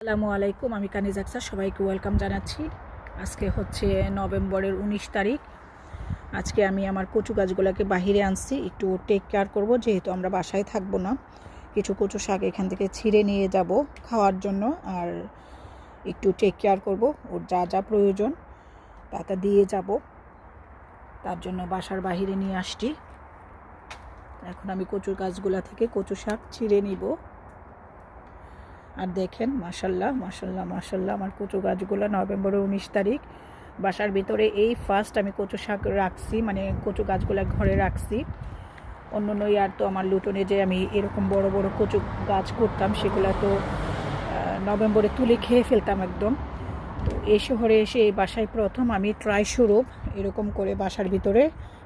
আসসালামু আলাইকুম, আমি কানিজ আকসার, সবাইকে ওয়েলকাম জানাচ্ছি। আজকে হচ্ছে নভেম্বরের উনিশ তারিখ। আজকে আমি আমার কচু গাছগুলোকে বাহিরে আনছি, একটু টেক কেয়ার করব, যেহেতু আমরা বাসায় থাকব না। কিছু কচু শাক এখান থেকে ছিঁড়ে নিয়ে যাব খাওয়ার জন্য, আর একটু টেক কেয়ার করব, ওর যা যা প্রয়োজন তা তা দিয়ে যাব। তার জন্য বাসার বাহিরে নিয়ে আসছি। এখন আমি কচুর গাছগুলা থেকে কচু শাক ছিঁড়ে নিব। আর দেখেন মাসাল্লাহ মাসাল্লাহ মাসাল্লাহ আমার কচু গাছগুলো নভেম্বরের উনিশ তারিখ। বাসার ভিতরে এই ফার্স্ট আমি কচু শাক রাখছি মানে কচু গাছগুলো ঘরে রাখছি। অন্য অন্য ইয়ার তো আমার লুটনে যে আমি এরকম বড় বড় কচু গাছ করতাম, সেগুলো তো নভেম্বরে তুলে খেয়ে ফেলতাম একদম। তো এই শহরে এসে এই বাসায় প্রথম আমি ট্রাই স্বরূপ এরকম করে বাসার ভিতরে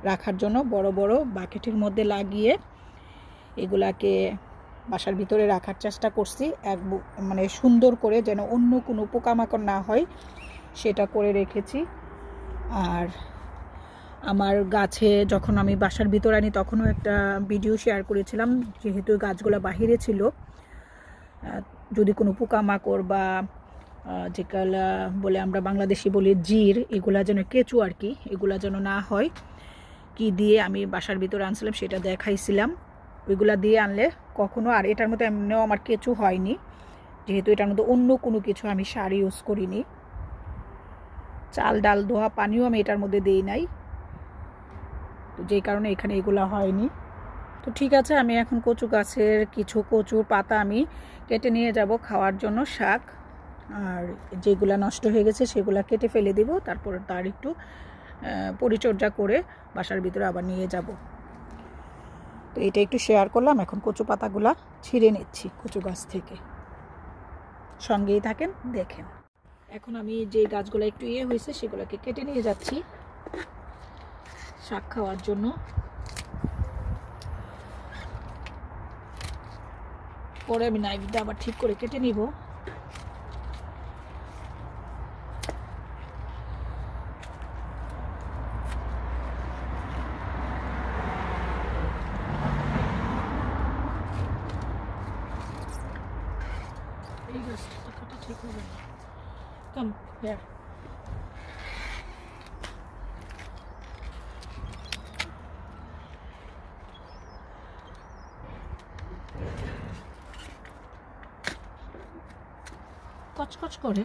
রাখার জন্য বড় বড় বাকেটের মধ্যে লাগিয়ে এগুলাকে বাসার ভিতরে রাখার চেষ্টা করছি, এক মানে সুন্দর করে যেন অন্য কোনো পোকামাকড় না হয়, সেটা করে রেখেছি। আর আমার গাছে যখন আমি বাসার ভিতরে আনি, তখনও একটা ভিডিও শেয়ার করেছিলাম, যেহেতু গাছগুলো বাহিরে ছিল। যদি কোনো পোকামাকড় বা যেগুলা বলে আমরা বাংলাদেশি বলি জির, এগুলা যেন কেঁচু আর কি, এগুলা যেন না হয়, কি দিয়ে আমি বাসার ভিতরে আনছিলাম, সেটা দেখাইছিলাম। ওইগুলা দিয়ে আনলে কখনো, আর এটার মধ্যে এমনিও আমার কেঁচু হয়নি। যেহেতু এটার মধ্যে অন্য কোনো কিছু আমি সার ইউজ করিনি। চাল, ডাল ধোয়া পানিও আমি এটার মধ্যে দিই নাই। তো যেই কারণে এখানে এগুলো হয়নি। তো ঠিক আছে, আমি এখন কচু গাছের কিছু কচুর পাতা আমি কেটে নিয়ে যাব খাওয়ার জন্য শাক। আর যেগুলা নষ্ট হয়ে গেছে সেগুলো কেটে ফেলে দিব। তারপর তার একটু পরিচর্যা করে বাসার ভিতরে আবার নিয়ে যাব। তো এটা একটু শেয়ার করলাম। এখন কচু পাতাগুলা ছিঁড়ে নিচ্ছি কচু গাছ থেকে। সঙ্গেই থাকেন, দেখেন। এখন আমি যে গাছগুলো একটু ইয়ে হয়েছে, সেগুলোকে কেটে নিয়ে যাচ্ছি শাক খাওয়ার জন্য। পরে আমি নাইফটা আবার ঠিক করে কেটে নিব। এই গাছটা কাটা ঠিক হবে না কাম দেখ কচকচ করে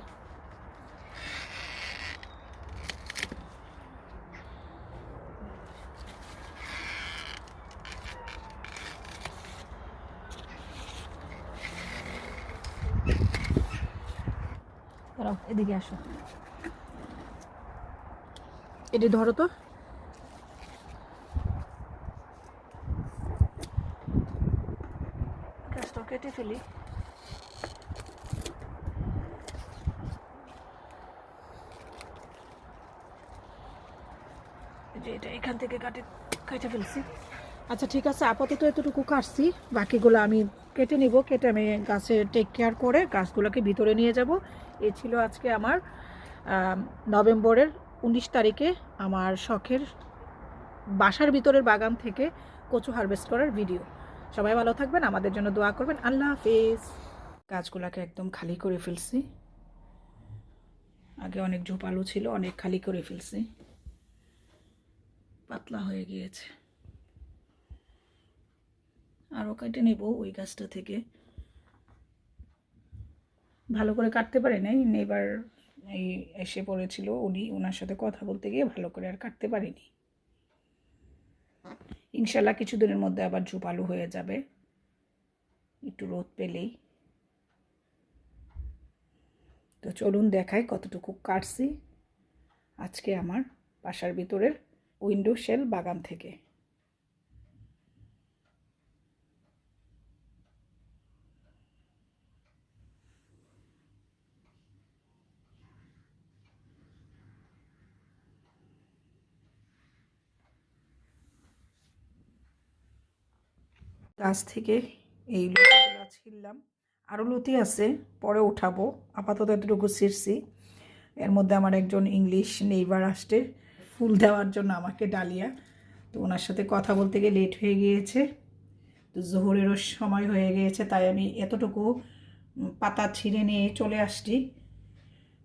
দাঁড়াও এদিকে আসো। এটি ধরো তো। গাছটা কেটে ফেলি। এটা এখান থেকে কাটে কেটে ফেলছি। আচ্ছা ঠিক আছে, আপাতত এতটুকু কাটছি। বাকিগুলো আমি কেটে নিব, কেটে আমি গাছে টেক কেয়ার করে গাছগুলোকে ভিতরে নিয়ে যাব। এ ছিল আজকে আমার নভেম্বরের উনিশ তারিখে আমার শখের বাসার ভিতরের বাগান থেকে কচু হারভেস্ট করার ভিডিও সবাই ভালো থাকবেন, আমাদের জন্য দোয়া করবেন। আল্লাহ হাফিজ। গাছগুলোকে একদম খালি করে ফেলছি। আগে অনেক ঝোপালো ছিল, অনেক খালি করে ফেলছি। পাতলা হয়ে গিয়েছে। আরও কেটে নেব ওই গাছটা থেকে। ভালো করে কাটতে পারে নাই নেবার এই এসে পড়েছিল উনি ওনার সাথে কথা বলতে গিয়ে ভালো করে আর কাটতে পারিনি। ইনশাল্লাহ কিছুদিনের মধ্যে আবার ঝোপালু হয়ে যাবে। একটু রোদ পেলেই। তো চলুন দেখাই কতটুকু কাটছি আজকে আমার বাসার ভিতরের উইন্ডো শেল বাগান থেকে। গাছ থেকে এই লতিগুলো ছিঁড়লাম। আরও লতি আছে, পরে উঠাবো। আপাতত এতটুকু ছিঁড়ছি। এর মধ্যে আমার একজন ইংলিশ নেইবার আসছে, ফুল দেওয়ার জন্য আমাকে ডালিয়া। তো ওনার সাথে কথা বলতে গিয়ে লেট হয়ে গিয়েছে। তো জোহরেরও সময় হয়ে গিয়েছে, তাই আমি এতটুকু পাতা ছিঁড়ে নিয়ে চলে আসছি।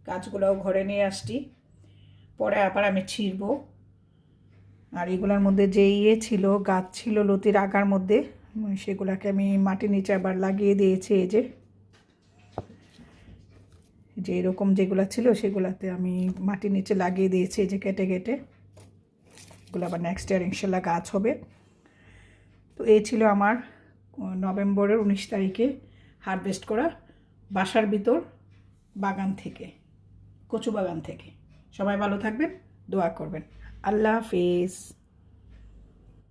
গাছগুলোও ঘরে নিয়ে আসছি। পরে আবার আমি ছিঁড়বো। আর এগুলোর মধ্যে যে ইয়ে ছিল, গাছ ছিল লতির আগার মধ্যে সেগুলোকে আমি মাটির নিচে আবার লাগিয়ে দিয়েছি, এই যে। যে এরকম যেগুলো ছিল সেগুলাতে আমি মাটির নিচে লাগিয়ে দিয়েছি, এই যে কেটে কেটে। এগুলো আবার নেক্সট ইয়ার ইনশাল্লাহ গাছ হবে। তো এই ছিল আমার নভেম্বরের উনিশ তারিখে হারভেস্ট করা বাসার ভিতর বাগান থেকে, কচু বাগান থেকে। সবাই ভালো থাকবেন, দোয়া করবেন। আল্লাহ হাফিজ।